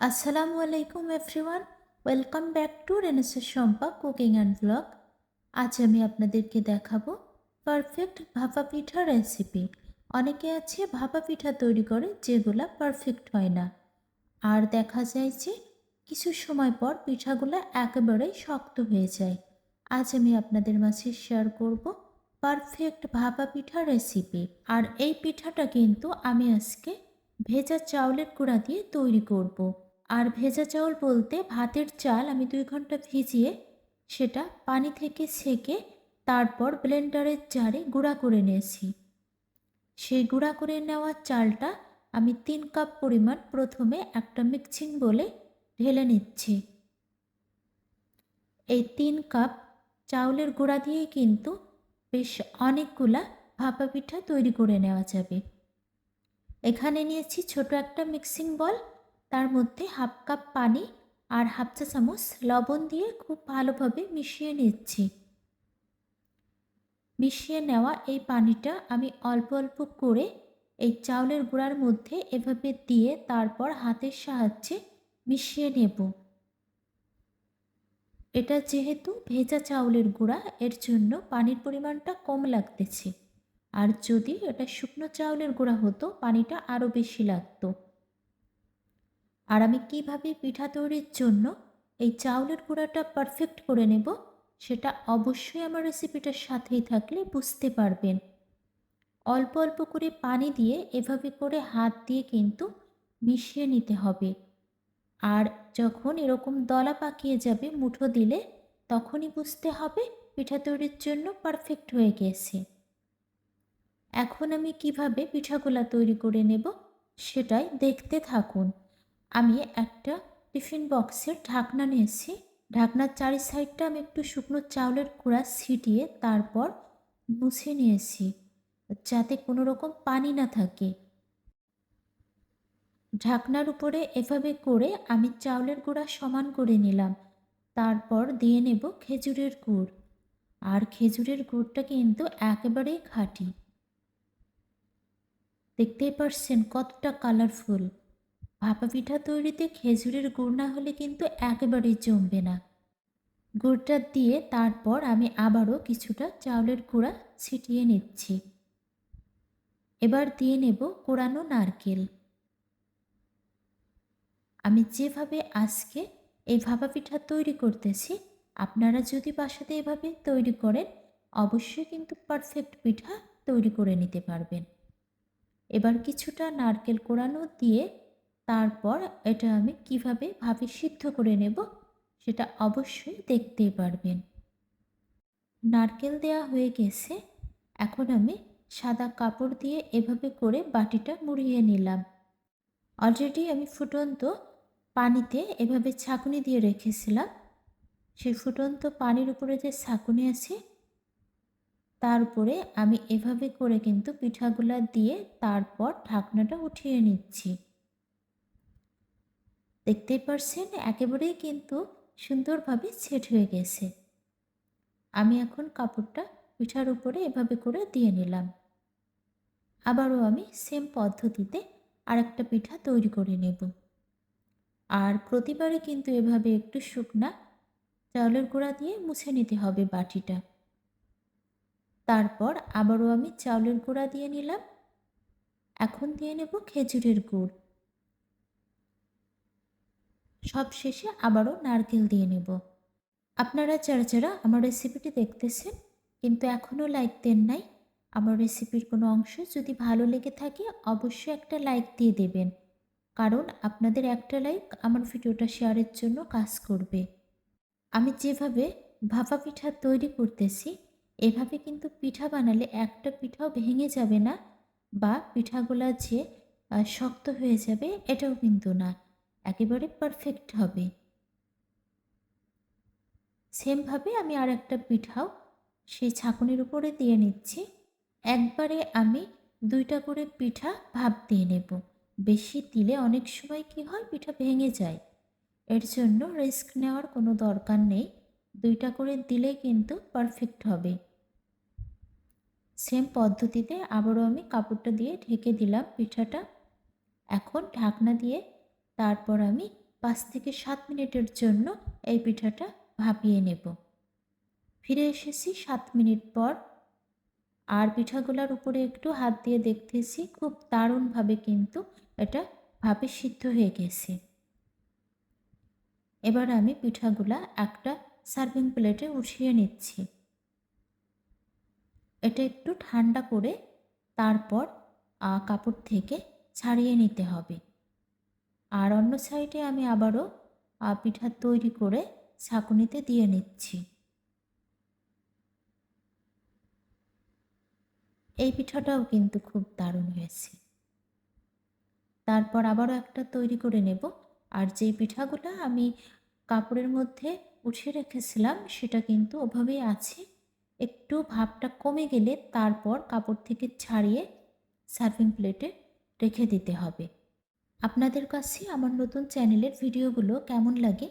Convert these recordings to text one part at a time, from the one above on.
আসসালামু আলাইকুম everyone welcome back to রেনেসের শম্পা কুকিং অ্যান্ড ব্লগ আজ আমি আপনাদেরকে দেখাবো পারফেক্ট ভাপা পিঠা রেসিপি অনেকে আছে ভাপা পিঠা তৈরি করে যেগুলা পারফেক্ট হয় না। আর দেখা যায় যে কিছু সময় পর পিঠাগুলো একেবারেই শক্ত হয়ে যায়। আজ আমি আপনাদের মাঝে শেয়ার করব পারফেক্ট ভাপা পিঠা রেসিপি আর এই পিঠাটা কিন্তু আমি আজকে ভেজা চাউলের গুঁড়া দিয়ে তৈরি করব। আর ভেজা চাউল বলতে ভাতের চাল আমি দুই ঘণ্টা ভিজিয়ে সেটা পানি থেকে ছেঁকে তারপর ব্লেন্ডারের জারে গুঁড়া করে নিয়েছি। সেই গুঁড়া করে নেওয়া চালটা আমি তিন কাপ পরিমাণ প্রথমে একটা মিক্সিং বলে ঢেলে নিচ্ছি। এই তিন কাপ চাউলের গুঁড়া দিয়ে কিন্তু বেশ অনেকগুলা ভাপা পিঠা তৈরি করে নেওয়া যাবে। এখানে নিয়েছি ছোট একটা মিক্সিং বল তার মধ্যে হাফ কাপ পানি আর হাফ চা চামচ লবণ দিয়ে খুব ভালোভাবে মিশিয়ে নিচ্ছি। মিশিয়ে নেওয়া এই পানিটা আমি অল্প অল্প করে এই চাউলের গুঁড়ার মধ্যে এভাবে দিয়ে তারপর হাতের সাহায্যে মিশিয়ে নেব। এটা যেহেতু ভেজা চাউলের গুঁড়া, এর জন্য পানির পরিমাণটা কম লাগতেছে। আর যদি এটা শুকনো চাউলের গুঁড়া হতো, পানিটা আরও বেশি লাগতো। আর আমি কীভাবে পিঠা তৈরির জন্য এই চাউলের গুঁড়াটা পারফেক্ট করে নেব, সেটা অবশ্যই আমার রেসিপিটার সাথেই থাকলে বুঝতে পারবেন। অল্প অল্প করে পানি দিয়ে এভাবে করে হাত দিয়ে কিন্তু মিশিয়ে নিতে হবে। আর যখন এরকম দলা পাকিয়ে যাবে মুঠো দিলে, তখনই বুঝতে হবে পিঠা তৈরির জন্য পারফেক্ট হয়ে গেছে। এখন আমি কীভাবে পিঠাগুলা তৈরি করে নেব, সেটাই দেখতে থাকুন। আমি একটা টিফিন বক্সের ঢাকনা নিয়েছি। ঢাকনার চারি সাইডটা আমি একটু শুকনো চাউলের কুড়া ছিটিয়ে তারপর মুছে নিয়েছি, যাতে কোনো রকম পানি না থাকে। ঢাকনার উপরে এভাবে করে আমি চাউলের গুঁড়া সমান করে নিলাম। তারপর দিয়ে নেব খেজুরের গুড়। আর খেজুরের গুড়টা কিন্তু একেবারেই খাঁটি। দেখতেই পারছেন কতটা কালারফুল ভাপা পিঠা তৈরিতে খেজুরের গুড় না হলে কিন্তু একেবারেই জমবে না। গুড়টা দিয়ে তারপর আমি আবারও কিছুটা চাউলের গুঁড়া ছিটিয়ে নিচ্ছি। এবার দিয়ে নেব কোরানো নারকেল। আমি যেভাবে আজকে এই ভাপা পিঠা তৈরি করতেছি, আপনারা যদি বাসাতে এভাবে তৈরি করেন, অবশ্যই কিন্তু পারফেক্ট পিঠা তৈরি করে নিতে পারবেন। এবার কিছুটা নারকেল কোড়ানো দিয়ে তারপর এটা আমি কীভাবে ভাবে সিদ্ধ করে নেব সেটা অবশ্যই দেখতেই পারবেন। নারকেল দেয়া হয়ে গেছে। এখন আমি সাদা কাপড় দিয়ে এভাবে করে বাটিটা মুড়িয়ে নিলাম। অলরেডি আমি ফুটন্ত পানিতে এভাবে ছাঁকুনি দিয়ে রেখেছিলাম। সেই ফুটন্ত পানির উপরে যে ছাঁকুনি আছে, তার উপরে আমি এভাবে করে কিন্তু পিঠাগুলা দিয়ে তারপর ঢাকনাটা উঠিয়ে নিচ্ছি। দেখতেই পারছেন, একেবারেই কিন্তু সুন্দরভাবে সেট হয়ে গেছে। আমি এখন কাপড়টা পিঠার উপরে এভাবে করে দিয়ে নিলাম। আবারও আমি সেম পদ্ধতিতে আরেকটা পিঠা তৈরি করে নেব। আর প্রতিবারে কিন্তু এভাবে একটু শুকনা চাউলের গুঁড়া দিয়ে মুছে নিতে হবে বাটিটা। তারপর আবারও আমি চাউলের গুঁড়া দিয়ে নিলাম। এখন দিয়ে নেব খেজুরের গুড়। সব শেষে আবারও নারকেল দিয়ে নেব। আপনারা যারা যারা আমার রেসিপিটি দেখতেছেন, কিন্তু এখনও লাইক দেন নাই, আমার রেসিপির কোনো অংশ যদি ভালো লেগে থাকে, অবশ্যই একটা লাইক দিয়ে দেবেন। কারণ আপনাদের একটা লাইক আমার ভিডিওটা শেয়ারের জন্য কাজ করবে। আমি যেভাবে ভাপা পিঠা তৈরি করতেছি, এভাবে কিন্তু পিঠা বানালে একটা পিঠাও ভেঙে যাবে না, বা পিঠাগুলা যে শক্ত হয়ে যাবে, এটাও কিন্তু না। একেবারে পারফেক্ট হবে। সেমভাবে আমি আর একটা পিঠাও সেই ছাঁকুনির উপরে দিয়ে নিচ্ছি। একবারে আমি দুইটা করে পিঠা ভাপ দিয়ে নেব। বেশি দিলে অনেক সময় কি হয় পিঠা ভেঙে যায়। এর জন্য রিস্ক নেওয়ার কোনো দরকার নেই। দুইটা করে দিলে কিন্তু পারফেক্ট হবে। সেম পদ্ধতিতে আবারও আমি কাপড়টা দিয়ে ঢেকে দিলাম পিঠাটা। এখন ঢাকনা দিয়ে তারপর আমি পাঁচ থেকে সাত মিনিটের জন্য এই পিঠাটা ভাপিয়ে নেব। ফিরে এসেছি সাত মিনিট পর। আর পিঠাগুলার উপরে একটু হাত দিয়ে দেখতেছি, খুব দারুণভাবে কিন্তু এটা ভাপে সিদ্ধ হয়ে গেছে। এবার আমি পিঠাগুলা একটা সার্ভিং প্লেটে উঠিয়ে নিচ্ছি। এটা একটু ঠান্ডা করে তারপর কাপড় থেকে ছাড়িয়ে নিতে হবে। আর অন্য সাইডে আমি আবারও পিঠা তৈরি করে ছাঁকুনিতে দিয়ে নিচ্ছি। এই পিঠাটাও কিন্তু খুব দারুণ হয়েছে। তারপর আবারও একটা তৈরি করে নেব। আর যেই পিঠাগুলো আমি কাপড়ের মধ্যে উঠিয়ে রেখেছিলাম, সেটা কিন্তু ওভাবেই আছে। একটু ভাবটা কমে গেলে তারপর কাপড় থেকে ছাড়িয়ে সার্ভিং প্লেটে রেখে দিতে হবে। আপনাদের কাছে আমার নতুন চ্যানেলের ভিডিওগুলো কেমন লাগে,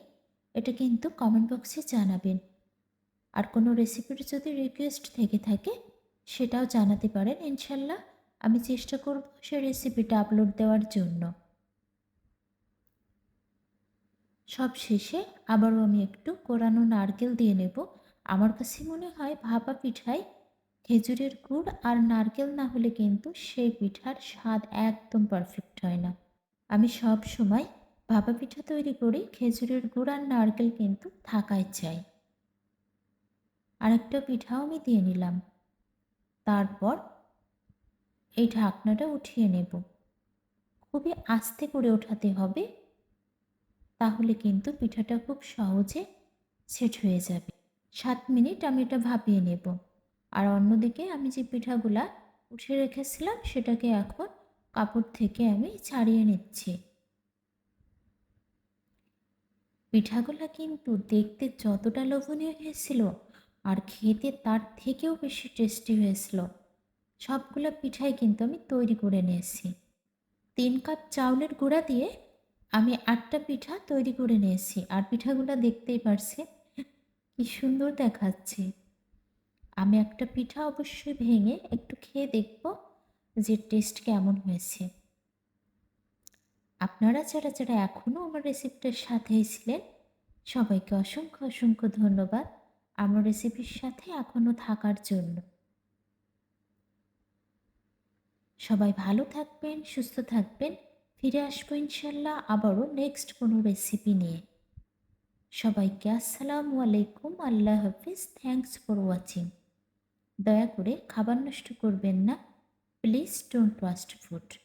এটা কিন্তু কমেন্ট বক্সে জানাবেন। আর কোনো রেসিপির যদি রিকোয়েস্ট থেকে থাকে, সেটাও জানাতে পারেন ইনশাল্লাহ। আমি চেষ্টা করব সে রেসিপিটা আপলোড দেওয়ার জন্য। সব শেষে আবারও আমি একটু কোরানো নারকেল দিয়ে নেব। আমার কাছে মনে হয় ভাপা পিঠায় খেজুরের গুড় আর নারকেল না হলে কিন্তু সেই পিঠার স্বাদ একদম পারফেক্ট হয় না। আমি সব সময় ভাপা পিঠা তৈরি করি খেজুরের গুড় আর নারকেল কিন্তু থাকাই চাই। আরেকটা পিঠাও আমি দিয়ে নিলাম। তারপর এই ঢাকনাটা উঠিয়ে নেব। খুবই আস্তে করে ওঠাতে হবে, তাহলে কিন্তু পিঠাটা খুব সহজে সেট হয়ে যাবে। সাত মিনিট আমি এটা ভাপিয়ে নেব। আর অন্যদিকে আমি যে পিঠাগুলা উঠে রেখেছিলাম সেটাকে এখন কাপড় থেকে আমি ছাড়িয়ে নিচ্ছি। পিঠাগুলা কিন্তু দেখতে যতটা লোভনীয় হয়েছিল আর খেতে তার থেকেও বেশি টেস্টি হয়েছিল। সবগুলো পিঠাই কিন্তু আমি তৈরি করে নিয়েছি। তিন কাপ চাউলের গুঁড়া দিয়ে আমি আটটা পিঠা তৈরি করে নিয়েছি আর পিঠাগুলো দেখতেই পারছি কি সুন্দর দেখাচ্ছে। আমি একটা পিঠা অবশ্যই ভেঙে একটু খেয়ে দেখব। যে টেস্ট কেমন হয়েছে। আপনারা যারা যারা এখনও আমার রেসিপিটার সাথেই ছিলেন, সবাইকে অসংখ্য অসংখ্য ধন্যবাদ আমার রেসিপির সাথে এখনও থাকার জন্য। সবাই ভালো থাকবেন, সুস্থ থাকবেন। ফিরে আসব ইনশাল্লাহ আবারও নেক্সট কোনো রেসিপি নিয়ে। সবাইকে আসসালামু আলাইকুম, আল্লাহ হাফিজ। থ্যাংকস ফর ওয়াচিং দয়া করে খাবার নষ্ট করবেন না। Please don't waste food.